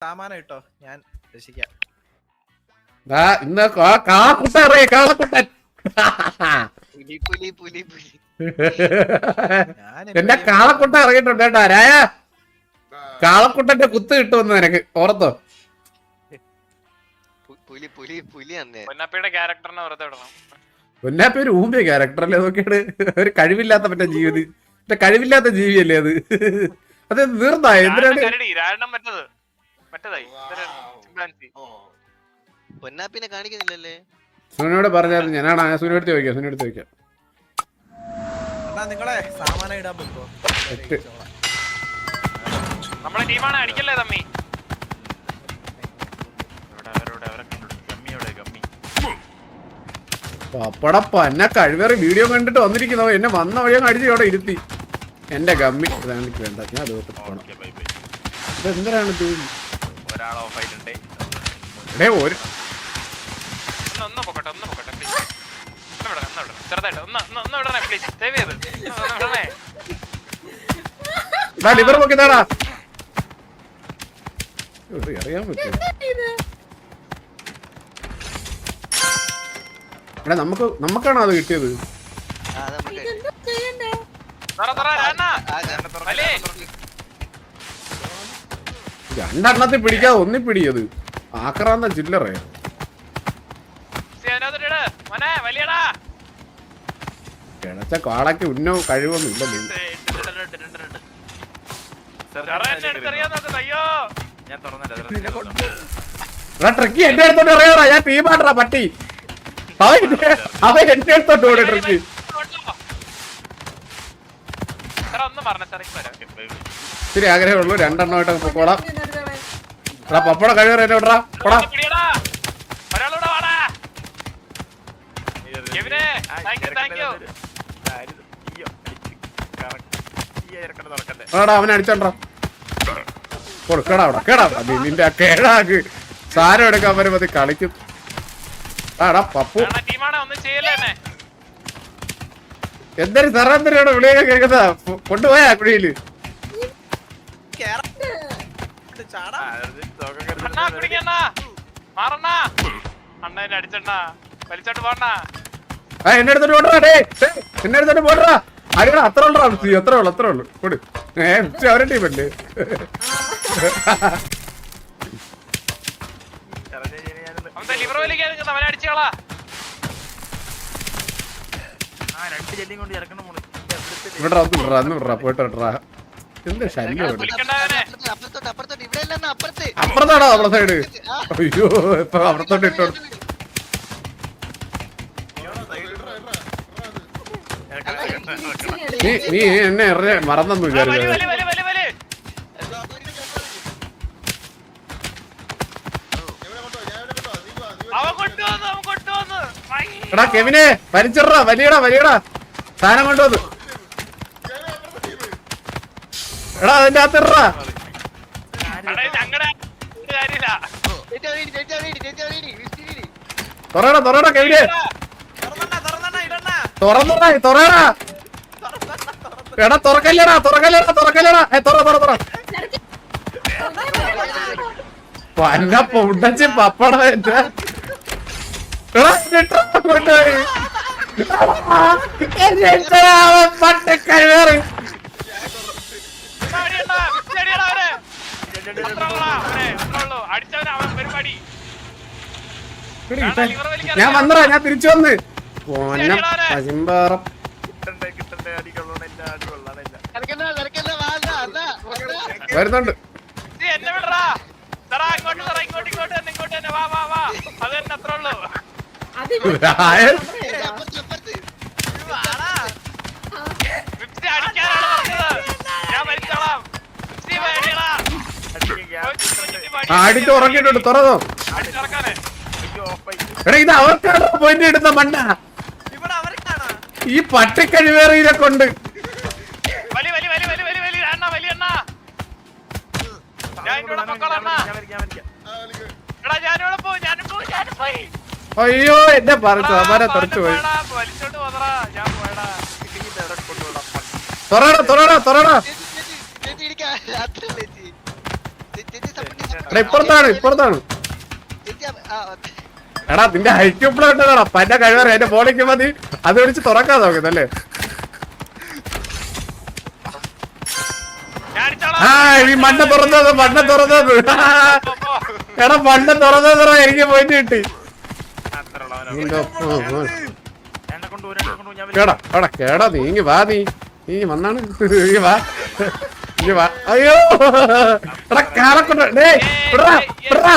സാമാനം ഇട്ടോ ഞാൻ രക്ഷിക്കാം. ഇന്ന് കാ- കാളക്കുട്ടൻ. പുലി പുലി പുലി പുലി ഞാൻ എന്റെ കാളക്കുട്ട ഇറങ്ങിയിട്ടുണ്ട് കേട്ടോ രായ. കാളക്കുട്ടന്റെ കുത്ത് കിട്ടുമെന്ന് നിനക്ക് ഓർത്തോ? പുലി പുലി പുലി അന്നേ. പൊന്നപ്പയുടെ ക്യാരക്ടറിനെ വെറുതെ വിടണം. പൊന്നാ പേര് ഊമ്പിയ ക്യാരക്ടർ അല്ലേ നോക്കിയാണ് ഒരു കഴിവില്ലാത്ത മറ്റേ ജീവി മറ്റേ കഴിവില്ലാത്ത ജീവിയല്ലേ അത്? അത് തീർന്നാ എന്തിനാണ്? കാണിക്കുന്നില്ലല്ലേ? സുനോട് പറഞ്ഞായിരുന്നു ഞാനാണ്. സുനോട് ചോദിക്കാം സുനോട് ചോദിക്കാം. നിങ്ങളെ സാമാനം ഇടാൻ പറ്റുമോ. നമ്മളെ ടീമാണ് അടിക്കല്ലേ തമ്മി? പപ്പടപ്പ എന്നെ കഴിവേറി വീഡിയോ കണ്ടിട്ട് വന്നിരിക്കുന്നവ എന്നെ വന്ന വഴി അങ്ങ് അടിച്ച് അവിടെ ഇരുത്തി. എന്റെ ഗമ്മി. ഇതാണ് എനിക്ക് വേണ്ട ഞാൻ അത് പോണം. ഇതെന്തിനാണ് ഇത് ഒരാൾ ഓഫ് ആയിട്ടുണ്ട് എടേ ഒരു ഒന്ന് ഒന്ന് പൊക്കട്ടെ ഒന്ന് പൊക്കട്ടെ പ്ലീസ് ഒന്ന് വിടണം ഒന്ന് വിടണം ചെറുതായിട്ട് ഒന്ന് ഒന്ന് ഒന്ന് വിടണേ പ്ലീസ് സേവ് ചെയ്ത് ഒന്ന് ഒന്ന് വിടണേ ലിവർ നോക്കിയതാടാ അറിയാൻ പറ്റും എടാ നമുക്ക് നമുക്കാണോ അത് കിട്ടിയത്? രണ്ടെണ്ണത്തിൽ പിടിക്കാതെ ഒന്നി പിടിയത് ആക്രാന്ത ചില്ലറേ. കിണച്ച കാളക്ക് ഉന്നോ കഴിവൊന്നും ഇല്ല ട്രക്കി എന്റെ അടുത്തോട്ട് അറിയാടാ ഞാൻ ടീമാട്ടാ പട്ടി. അവൻ എന്റെ- അടുത്തോട്ട് ഇത്തിരി ആഗ്രഹമുള്ളൂ. രണ്ടെണ്ണമായിട്ട് പൊക്കോളാം. എടാ പപ്പട കഴിവ് വിടറാ. പോടാ. അവനെ അടിച്ചോണ്ടാ കൊടുക്കടാ അവിടെ കേടാ നിന്റെ കേടാക്ക് സാരം എടുക്കാൻ വരുമ്പോ കളിക്കും. ആടാ പപ്പു. എന്നെ? എന്തൊരു സറാന്തരയോടെ വിളിയൊക്കെ കേൾക്കുന്നത്? കൊണ്ടുപോയാ കുഴിയിൽ. എന്നെ അടിച്ചണ്ണ വലിച്ചോട്ട് പോണ്ണ ആ എന്റെ അടുത്തോട്ട് പോടാ ഡേ ഡേ, എന്റെ അടുത്തോട്ട് പോടാ അടിക്കട അത്ര ഉള്ളടാ മിസ്സി അത്ര ഉള്ളു അത്ര ഉള്ളു. കൊടു. അവരുടെ ടീമല്ലേ ലിവർ വലിക്കാൻ നിൽക്കുന്ന അവനെ അടിച്ചോളാ ഇവിടെ ഒന്ന് വിടറാ ഒന്ന് വിടറാ. പോയിട്ട് വിടറാ. എന്ത് ശല്യം അപ്പുറത്താണോ നമ്മുടെ സൈഡ് അയ്യോ ഇപ്പൊ അവിടത്തോട്ട് ഇട്ടോ നീ നീ എന്നെ മറന്നു മറന്നെന്ന് എടാ കെവിനെ വലിച്ചിടറാ വലിയടാ വലിയടാ. സാധനം കൊണ്ടുവന്നു. എടാ അതിന്റെ അകത്ത് ഇടറാ തുറടാ തുറടാ. തുറയടാ തുറയടാ കെവിനെ. തുറന്നടാ തുറയടാ. എടാ തുറക്കല്ലടാ തുറക്കല്ലടാ തുറക്കല്ലടാ. ഏ തുറ തുറ തുറ. പല്ല പൊണ്ടച്ച് പപ്പട എന്റെ. അടിച്ചവനെ അവൻ പരിപാടി. ഞാൻ വന്നടാ ഞാൻ തിരിച്ചു വന്ന്. പൊന്നം. വരുന്നുണ്ട്. നീ എന്നെ വിടറാ ഇങ്ങോട്ട് ഇങ്ങോട്ട് ഇങ്ങോട്ട് വാ വാ വാ. അത് തന്നെ അത്രേ ഉള്ളൂ അടിച്ച് ഉറക്കിയിട്ടുണ്ട്. തുറന്നോ. അടിച്ചിറക്കാനേ എടാ ഇത് അവർക്കാണ് പോയിന്റ് ഇടുന്ന മണ്ണ? ഇവിടെ അവർക്കാണ്? ഈ പട്ടിക്കഴിവേറിയിലെ കൊണ്ട്. വലി വലി വലി വലി വലി വലി അണ്ണ വലി അണ്ണ. ഞാൻ ഇവിടെ പൊക്കോളാം അണ്ണ. എടാ ഞാനിവിടെ പോയി ഞാനും പോയി ഞാനും പോയി. അയ്യോ എന്നെ പറഞ്ഞു അമ്മാരെ തുറച്ചു പോയി. തുറടാ തുറടാ തുറടാ. ഇപ്പുറത്താണ് ഇപ്പുറത്താണ്. എടാ നിന്റെ ഹൈറ്റ് ഉണ്ടടാ പന്റെ കഴിവറ എന്റെ ബോളിക്ക് മതി. അത് വിളിച്ച് തുറക്കാൻ നോക്കുന്നല്ലേ ആ ഈ മണ്ണ തുറന്നത് മണ്ണ തുറന്നത്. എടാ മണ്ണ തുറന്നത് എനിക്ക് പോയിട്ട് കിട്ടി. കേടാ എടാ കേടാ നീ. ഇങ്ങി വാ നീ. നീ വന്നാണ്. നീ വാ. നീ വാ. അയ്യോ. എടാ കാലക്കൊണ്ട് ഡേ എടാ എടാ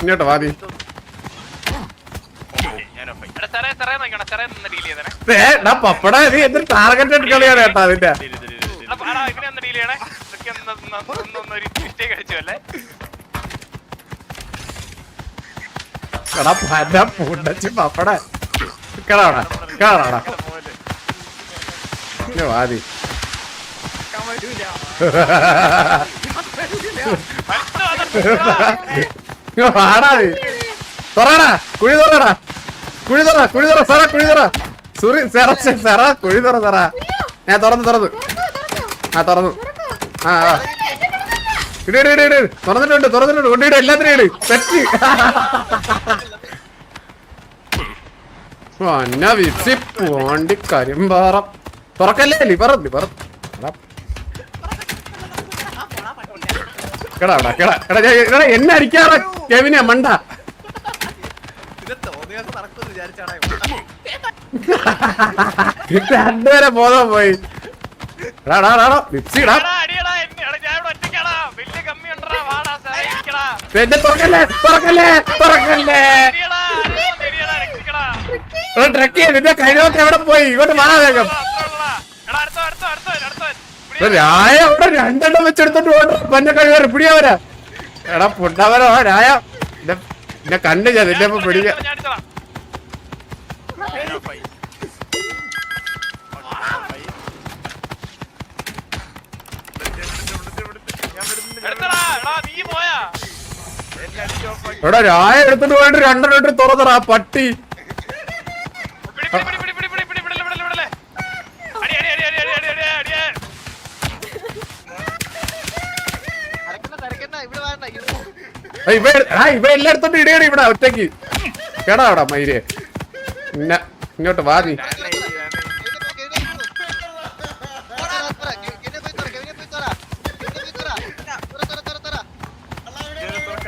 ഇങ്ങോട്ട് വാ നീ. പപ്പട നീ എന്തൊരു ടാർഗറ്റഡ് കളിയാണ് കേട്ടോ അതിന്റെ. വാ നീ നിക്കാൻ പപ്പട കേടാ കേടാ വാതി വാടാ കുഴി തുറടാ കുഴി തുറ കുഴി തുറ സാറാ കുഴി തുറ. സുറി സെറ സാറാ കുഴി തുറ സാറാ. ഞാൻ തുറന്നു തുറന്നു. ആ തുറന്നു. ആ ആ. തുറന്നിട്ടുണ്ട് തുറന്നിട്ടുണ്ട്. കൊണ്ടിട് എല്ലാത്തിനും ഇട്. തെറ്റ്. അന്ന വിസി പോണ്ടി കരിമ്പാറ. തുറക്കല്ലേ ലിവർ ലിവർ കേടാ എടാ. കേടാ എടാ എടാ എന്നെ അടിക്കാറ കെവിനെ മണ്ട. രണ്ടുപേരെ ബോധം പോയി. എടാ എടാ എടാ, എടാ ലിപ്സി ഇടാ എടാ, അടിയെടാ, എന്നെ- എടാ, ഞാൻ ഇവിടെ ഒറ്റയ്ക്കാടാ. വലിയ കമ്മി ഉണ്ടെടാ, വാടാ, സാറേ, എന്നെ തുറക്കല്ലേ തുറക്കല്ലേ തുറക്കല്ലേ. ട്രക്ക് നിന്റെ കഴിവൊക്കെ എവിടെ പോയി? ഇങ്ങോട്ട് വാ വേഗം. രായ അവിടെ രണ്ടെണ്ണം വെച്ചെടുത്തോണ്ട് പോകണ്ട പന്നെ കഴിവേറെ പിടിയാവരാ എടാ പുണ്ടാവരോ രായ. എന്നെ കണ്ടു കണ്ണ് ഞാൻ നിന്റെ ഇപ്പൊ പിടിക്ക നീ പോയാ. എടാ രായ എടുത്തിട്ട് പോയിട്ട് രണ്ടെണ്ണം തുറന്നറ പട്ടി. ഇവ ഇവ എല്ലാം എടുത്തോണ്ട് ഇടയാണ് ഇവിടെ ഒറ്റയ്ക്ക്. കേടാ അവിടെ മയിൽ. ഇങ്ങോട്ട് വാ നീ.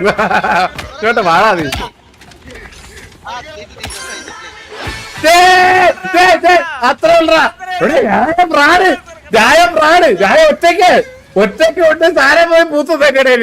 ഇങ്ങോട്ട് വാടാ നീ. അത്ര. പ്രാണ് രായ പ്രാണ് രായ ഒറ്റയ്ക്ക്. ഒറ്റയ്ക്ക് ഉണ്ട് സാരം പോയി പൂത്തു തേക്കടേൽ